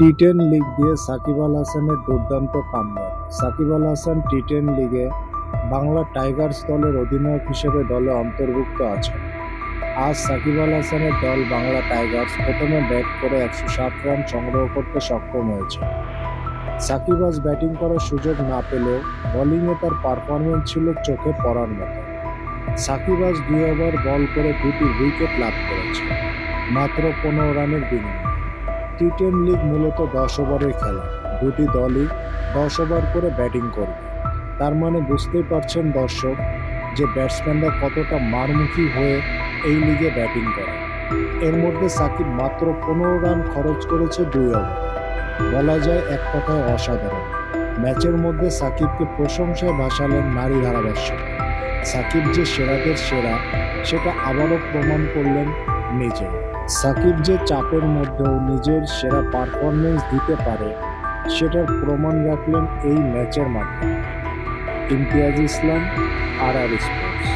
T ten league দিয়ে সাকিব আল হাসানের দুর্দান্ত comeback Shakib Al Hasan T ten লিগে বাংলা টাইগার্স দলের অধিনায়ক হিসেবে দলে অন্তর্ভুক্ত আছেন। আজ সাকিব আল হাসানের দল বাংলা টাইগার্স প্রথমে ব্যাট করে একশো সাত রান সংগ্রহ করতে সক্ষম হয়েছে। সাকিব আজ ব্যাটিং করার সুযোগ না পেলেও বোলিংয়ে তার পারফরমেন্স ছিল চোখে পড়ার মতো। সাকিব আজ দুই ওভার বল করে দুটি উইকেট লাভ করেছে, মাত্র পনেরো রানের বিনিময়ে। টি টেন লিগ মূলত দশ ওভারের খেলা। দুটি দলই দশ ওভার করে ব্যাটিং করবে। তার মানে বুঝতেই পারছেন দর্শক যে ব্যাটসম্যানরা কতটা মারমুখী হয়ে এই লিগে ব্যাটিং করে। এর মধ্যে সাকিব মাত্র পনেরো রান খরচ করেছে দুই ওভার। বলা যায় এক কথায় অসাধারণ। ম্যাচের মধ্যে সাকিবকে প্রশংসায় ভাসালেন নারী ধারাভাষ্যক সাকিব যে সেরাদের সেরা, সেটা আবারও প্রমাণ করলেন নিজে সাকিব যে চাপের মধ্যেও নিজের সেরা পারফরমেন্স দিতে পারে, সেটার প্রমাণ রাখলেন এই ম্যাচের মাধ্যমে। ইমতিয়াজ ইসলাম আর আর স্পোর্টস